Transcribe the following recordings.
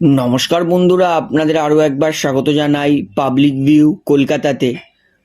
নমস্কার বন্ধুরা, আপনাদের আরও একবার স্বাগত জানাই পাবলিক ভিউ কলকাতাতে।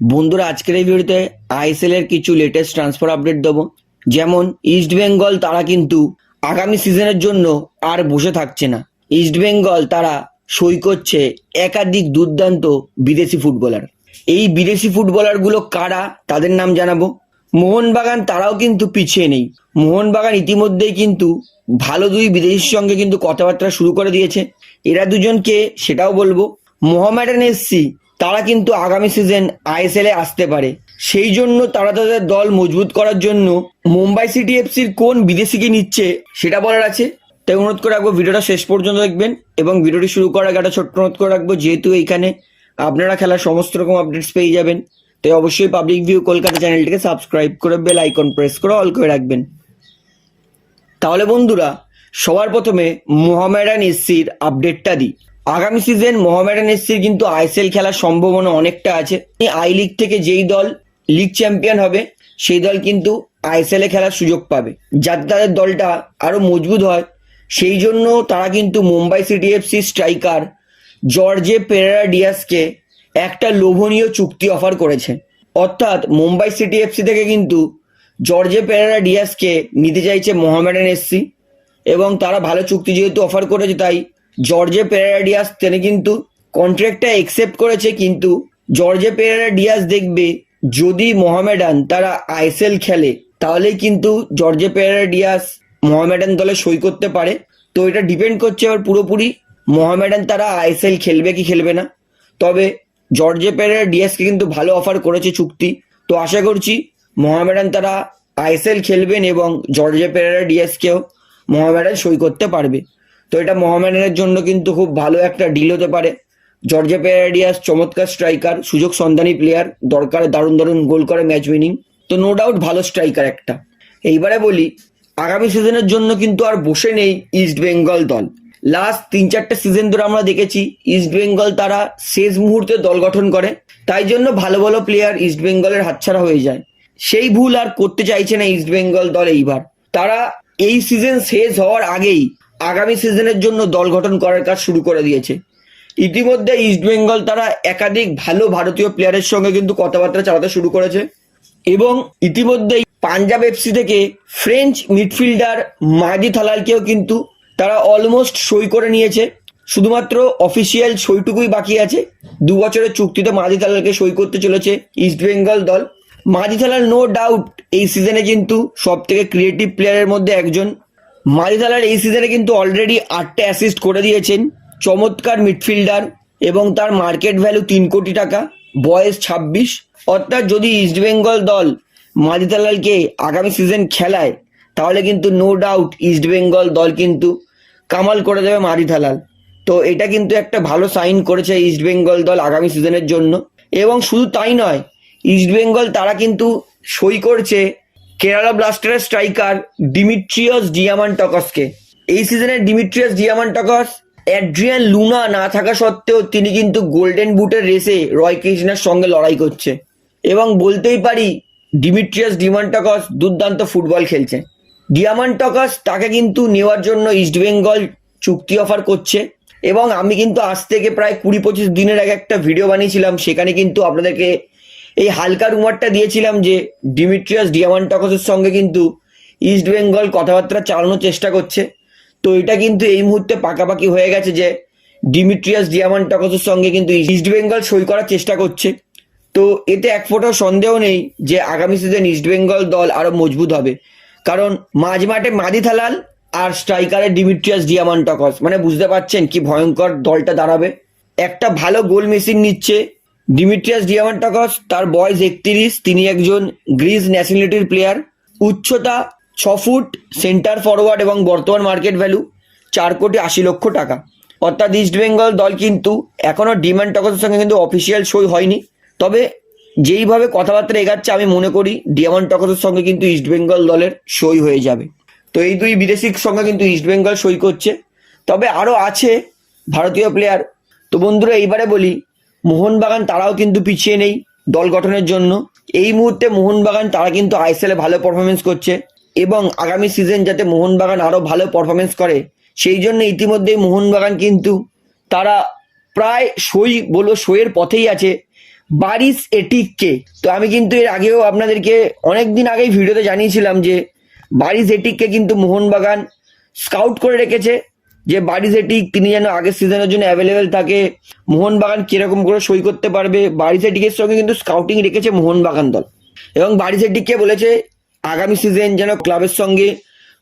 বন্ধুরা, আজকের এই ভিডিওতে আইএসএল এর কিছু লেটেস্ট ট্রান্সফার আপডেট দেবো। যেমন ইস্ট বেঙ্গল তারা কিন্তু আগামী সিজনের জন্য আর বসে থাকছে না। ইস্ট বেঙ্গল তারা সই করছে একাধিক দুর্দান্ত বিদেশি ফুটবলার এই বিদেশি ফুটবলারগুলো কারা? তাদের নাম জানাব। মোহনবাগান তারাও কিন্তু পিছিয়ে নেই। মোহনবাগান ইতিমধ্যেই কিন্তু ভালো দুই বিদেশির সঙ্গে কিন্তু কথাবার্তা শুরু করে দিয়েছে। এরা দুজনকে সেটাও বলব, মোহামেডান এসসি তারা কিন্তু আগামী সিজন আইএসএল এ আসতে পারে। সেই জন্য তারা তাদের দল মজবুত করার জন্য মুম্বাই সিটি এফসির কোন বিদেশিকে নিচ্ছে সেটা বলার আছে। তাই অনুরোধ করে রাখব, ভিডিওটা শেষ পর্যন্ত দেখবেন এবং ভিডিওটি শুরু করার আগে একটা ছোট্ট অনুরোধ করে রাখব, যেহেতু এইখানে আপনারা খেলার সমস্ত রকম আপডেটস পেয়ে যাবেন। তাই অবশ্যই পাবলিক ভিউ কলকাতা চ্যানেলটিকে সাবস্ক্রাইব করে বেল আইকন প্রেস করে অল করে রাখবেন। তাহলে বন্ধুরা, সবার প্রথমে মোহামেডান এসসির আপডেটটা দিই। আগামী সিজন মোহামেডান এসসির কিন্তু আইএসএল খেলার সম্ভাবনা অনেকটা আছে। আই লিগ থেকে যেই দল লিগ চ্যাম্পিয়ন হবে, সেই দল কিন্তু আইএসএল এ খেলার সুযোগ পাবে। যাতে তাদের দলটা আরও মজবুত হয়, সেই জন্য তারা কিন্তু Mumbai city FC striker Jorge Pereira ডিয়াসকে একটা লোভনীয় চুক্তি অফার করেছে। অর্থাৎ মুম্বাই সিটি এফসি থেকে কিন্তু জর্জে পেরেরা ডিয়াসকে নিতে চাইছে মোহামেডান এসসি এবং তারা ভালো চুক্তি যেহেতু অফার করেছে, তাই জর্জে পেরেরা ডিয়াস তিনি কিন্তু কন্ট্রাক্টটা একসেপ্ট করেছে, কিন্তু জর্জে পেরেরা ডিয়াস দেখবে যদি মোহামেডান তারা আইএসএল খেলে, তাহলেই কিন্তু জর্জে পেরেরা ডিয়াস মোহামেডান দলে সই করতে পারে। তো এটা ডিপেন্ড করছে এবার পুরোপুরি মোহামেডান তারা আইএসএল খেলবে কি খেলবে না। তবে জর্জে পেরেরা ডিয়াসকে কিন্তু ভালো অফার করেছে চুক্তি। তো আশা করছি মোহামেডান তারা আইএসএল খেলবেন এবং জর্জে পেরেরা ডিয়াসকেও মোহামেডান সই করতে পারবে। তো এটা মোহামেডানের জন্য কিন্তু খুব ভালো একটা ডিল হতে পারে। জর্জে পেরেরা ডিয়াস চমৎকার স্ট্রাইকার সুযোগ সন্ধানী প্লেয়ার দরকারে দারুণ দারুণ গোল করে ম্যাচ উইনিং তো নো ডাউট ভালো স্ট্রাইকার একটা। এইবারে বলি, আগামী সিজনের জন্য কিন্তু আর বসে নেই ইস্ট বেঙ্গল দল। লাস্ট তিন চারটে সিজন ধরে আমরা দেখেছি ইস্ট বেঙ্গল তারা শেষ মুহূর্তে দল গঠন করে, তাই জন্য ভালো ভালো প্লেয়ার ইস্ট বেঙ্গলের হাতছাড়া হয়ে যায়। সেই ভুল আর করতে চাইছে না ইস্ট বেঙ্গল দল এইবার। তারা এই সিজন শেষ হওয়ার আগেই আগামী সিজনের জন্য দল গঠন করার কাজ শুরু করে দিয়েছে। ইতিমধ্যে ইস্ট বেঙ্গল তারা একাধিক ভালো ভারতীয় প্লেয়ারের সঙ্গে কিন্তু কথাবার্তা চালাতে শুরু করেছে এবং ইতিমধ্যেই পাঞ্জাব এফসি থেকে ফ্রেঞ্চ মিডফিল্ডার মাহাদি থালালকেও কিন্তু তারা অলমোস্ট সই করে নিয়েছে। শুধুমাত্র অফিসিয়াল সইটুকুই বাকি আছে। দু বছরের চুক্তিতে মাহাদি থালালকে সই করতে চলেছে ইস্ট বেঙ্গল দল। মাহাদি থালাল নো ডাউট এই সিজনে কিন্তু সব থেকে ক্রিয়েটিভ প্লেয়ারের মধ্যে একজন। মাহাদি থালাল এই সিজনে কিন্তু অলরেডি আটটা অ্যাসিস্ট করে দিয়েছেন। চমৎকার মিডফিল্ডার এবং তার মার্কেট ভ্যালু তিন কোটি টাকা। বয়স ছাব্বিশ। অর্থাৎ যদি ইস্টবেঙ্গল দল মাদিতালালকে আগামী সিজন খেলায়, তাহলে কিন্তু নো ডাউট ইস্টবেঙ্গল দল কিন্তু কামাল করে দেবে মারিথালাল তো এটা কিন্তু একটা ভালো সাইন করেছে ইস্টবেঙ্গল দল আগামী সিজনের জন্য। এবং শুধু তাই নয় ইস্টবেঙ্গল তারা কিন্তু সই করছে কেরালা ব্লাস্টারের স্ট্রাইকার ডিমিট্রিয়াস ডিয়ামান্টকসকে এই সিজনে ডিমিট্রিয়াস ডিয়ামান্টকস অ্যাড্রিয়ান লুনা না থাকা সত্ত্বেও তিনি কিন্তু গোল্ডেন বুটের রেসে রয় কৃষ্ণের সঙ্গে লড়াই করছে। এবং বলতেই পারি ডিমিট্রিয়াস ডিমান্টকস দুর্দান্ত ফুটবল খেলছে। ডিয়ামান্টকস তাকে কিন্তু নেওয়ার জন্য ইস্টবেঙ্গল চুক্তি অফার করছে। এবং আমি কিন্তু আজ থেকে প্রায় কুড়ি পঁচিশ দিনের আগে একটা ভিডিও বানিয়েছিলাম, সেখানে কিন্তু আপনাদেরকে এই হালকা রুমারটা দিয়েছিলাম যে ডিমিট্রিয়াস ডিয়ামান্টকসের সঙ্গে কিন্তু ইস্টবেঙ্গল কথাবার্তা চালানোর চেষ্টা করছে। তো এটা কিন্তু এই মুহূর্তে পাকাপাকি হয়ে গেছে যে ডিমিট্রিয়াস ডিয়ামান্টকসের সঙ্গে কিন্তু ইস্টবেঙ্গল সই করার চেষ্টা করছে। তো এতে এক ফোঁটাও সন্দেহ নেই যে আগামী সিজন ইস্টবেঙ্গল দল আরও মজবুত হবে। কারণ মাঝ মাঠে মাদি থালাল আর স্ট্রাইকারে ডিমিট্রিয়াস ডিয়ামান্টকস। মানে বুঝতে পারছেন কি ভয়ঙ্কর দলটা দাঁড়াবে? একটা ভালো গোল মেশিন নিচ্ছে ডিমিট্রিয়াস ডিয়ামান্টকস, তার বয়স একত্রিশ, তিনি একজন গ্রিস ন্যাশনালিটির প্লেয়ার উচ্চতা ছ ফুট সেন্টার ফরওয়ার্ড এবং বর্তমান মার্কেট ভ্যালু চার কোটি আশি লক্ষ টাকা। অর্থাৎ ইস্ট বেঙ্গল দল কিন্তু এখনও ডিমান্ড টকসের সঙ্গে কিন্তু অফিসিয়াল সই হয়নি। তবে যেইভাবে কথাবার্তা এগাচ্ছে, আমি মনে করি ডিয়ামন্ড টকসের সঙ্গে কিন্তু ইস্ট বেঙ্গল দলের সই হয়ে যাবে। তো এই দুই বিদেশির সঙ্গে কিন্তু ইস্ট বেঙ্গল সই করছে। তবে আরও আছে ভারতীয় প্লেয়ার তো বন্ধুরা, এইবারে বলি, মোহনবাগান তারাও কিন্তু পিছিয়ে নেই দল গঠনের জন্য। এই মুহূর্তে মোহনবাগান তারা কিন্তু আইএসএলে ভালো পারফরমেন্স করছে এবং আগামী সিজন যাতে মোহনবাগান আরও ভালো পারফরমেন্স করে, সেই জন্য ইতিমধ্যেই মোহনবাগান কিন্তু তারা প্রায় সই বলব সইয়ের পথেই আছে। বারিস এটিককে। তো আমি কিন্তু এর আগেও আপনাদেরকে অনেক দিন আগেই ভিডিওতে জানিয়েছিলাম যে বারিস এটিককে কিন্তু মোহনবাগান স্কাউট করে রেখেছে, যে বারিস এটিক তিনি যেন আগের সিজনের জন্য অ্যাভেলেবেল থাকে, মোহনবাগান কীরকম করে সই করতে পারবে বারিস এটিকের সঙ্গে কিন্তু স্কাউটিং রেখেছে মোহনবাগান দল। এবং বারিস এটিককে বলেছে, আগামী সিজন যেন ক্লাবের সঙ্গে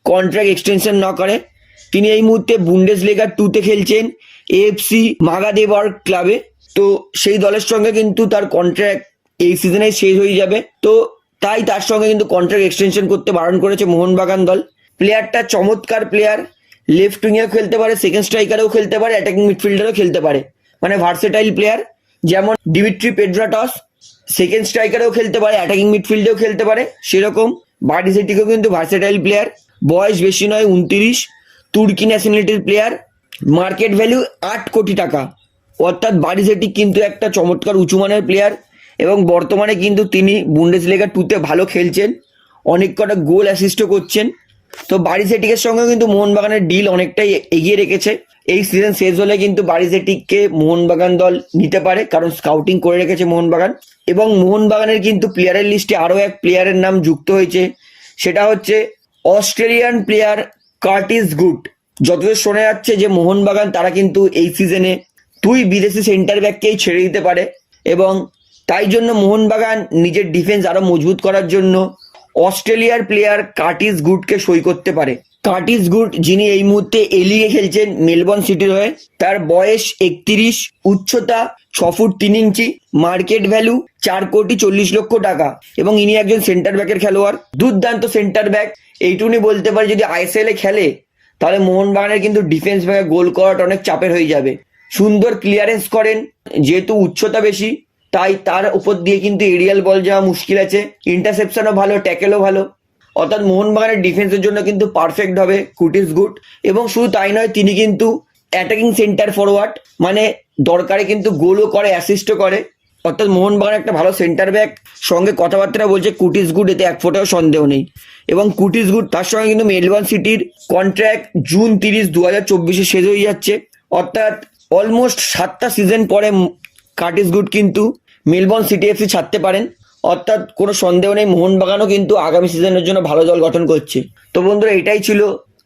কন্ট্রাক্ট এক্সটেনশন না করে। তিনি এই মুহূর্তে বুন্ডেস লেগার টুতে খেলছেন এএফসি মাগাদেবর ক্লাবে তো সেই দলের সঙ্গে কিন্তু তার কন্ট্রাক্ট এই সিজনে শেষ হয়ে যাবে। তো তাই তার সঙ্গে কিন্তু কন্ট্রাক্ট এক্সটেনশন করতে বারণ করেছে মোহনবাগান দল। প্লেয়ারটা চমৎকার প্লেয়ার লেফট উইংয়েও খেলতে পারে সেকেন্ড স্ট্রাইকারেও খেলতে পারে অ্যাটাকিং মিডফিল্ডারও খেলতে পারে। মানে ভার্সেটাইল প্লেয়ার যেমন ডিমিট্রি পেড্রাটস সেকেন্ড স্ট্রাইকারেও খেলতে পারে অ্যাটাকিং মিডফিল্ডেও খেলতে পারে, সেরকম। বাডি সেটিকেও কিন্তু ভার্সেটাইল প্লেয়ার বয়স বেশি নয়, উনতিরিশ। তুর্কি ন্যাশনালিটির প্লেয়ার মার্কেট ভ্যালু আট কোটি টাকা। অর্থাৎ বাড়ি সেটি কিন্তু একটা চমৎকার উঁচু মানের প্লেয়ার এবং বর্তমানে কিন্তু তিনি বুন্ডেস লেগা টুতে ভালো খেলছেন। অনেক কটা গোল অ্যাসিস্টও করছেন। তো বাড়ি সেটিকের সঙ্গে কিন্তু মোহনবাগানের ডিল অনেকটাই এগিয়ে রেখেছে। এই সিজন শেষ হলে কিন্তু বাড়ি সেটিককে মোহনবাগান দল নিতে পারে, কারণ স্কাউটিং করে রেখেছে মোহনবাগান। এবং মোহনবাগানের কিন্তু প্লেয়ারের লিস্টে আরও এক প্লেয়ারের নাম যুক্ত হয়েছে। সেটা হচ্ছে অস্ট্রেলিয়ান প্লেয়ার কার্টিস গুড যতদূর শোনা যাচ্ছে যে মোহনবাগান তারা কিন্তু এই সিজনে দুই বিদেশি সেন্টার ব্যাককেই ছেড়ে দিতে পারে এবং তাই জন্য মোহনবাগান নিজের ডিফেন্স আরও মজবুত করার জন্য অস্ট্রেলিয়ার প্লেয়ার কার্টিস গুডকে সই করতে পারে। কার্টিস গুড যিনি এই মুহূর্তে এলিগে খেলছেন মেলবর্ন সিটির হয়ে, তার বয়স একত্রিশ, উচ্চতা ছ ফুট তিন ইঞ্চি মার্কেট ভ্যালু চার কোটি চল্লিশ লক্ষ টাকা এবং ইনি একজন সেন্টার ব্যাকের খেলোয়াড়। দুর্দান্ত সেন্টার ব্যাক এইটুকুনি বলতে পারে যদি আইএসএল এ খেলে, তাহলে মোহনবাগানের কিন্তু ডিফেন্স ব্যাকে গোল করাটা অনেক চাপের হয়ে যাবে। সুন্দর ক্লিয়ারেন্স করেন, যেহেতু উচ্চতা বেশি, তাই তার উপর দিয়ে কিন্তু এরিয়াল বল যাওয়া মুশকিল আছে। ইন্টারসেপশনও ভালো ট্যাকেলও ভালো। অর্থাৎ মোহনবাগানের ডিফেন্সের জন্য কিন্তু পারফেক্ট হবে কুটিস গুড এবং শুধু তাই নয়, তিনি কিন্তু অ্যাটাকিং সেন্টার ফরওয়ার্ড মানে দরকারে কিন্তু গোলও করে অ্যাসিস্টও করে। অর্থাৎ মোহনবাগান একটা ভালো সেন্টার ব্যাক সঙ্গে কথাবার্তা বলছে কুটিস গুড এতে এক ফোটাও সন্দেহ নেই। এবং কুটিস গুড তার সঙ্গে কিন্তু মেলবর্ন সিটির কন্ট্রাক্ট জুন তিরিশ দু হাজার চব্বিশে শেষ হয়ে যাচ্ছে। অর্থাৎ অলমোস্ট সাতটা সিজন পরে কাট ইজ গুড কিন্তু মেলবর্ন সিটি এফসি ছাড়তে পারেন। অর্থাৎ কোনো সন্দেহ নেই, মোহনবাগানও কিন্তু আগামী সিজনের জন্য ভালো দল গঠন করছে। তো বন্ধুরা, এটাই ছিল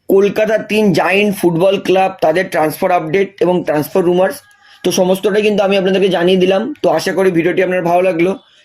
কলকাতার তিন জায়েন্ট ফুটবল ক্লাব, তাদের ট্রান্সফার আপডেট এবং ট্রান্সফার রুমার্স তো সমস্তটাই কিন্তু আমি আপনাদেরকে জানিয়ে দিলাম। তো আশা করি ভিডিওটি আপনার ভালো লাগল।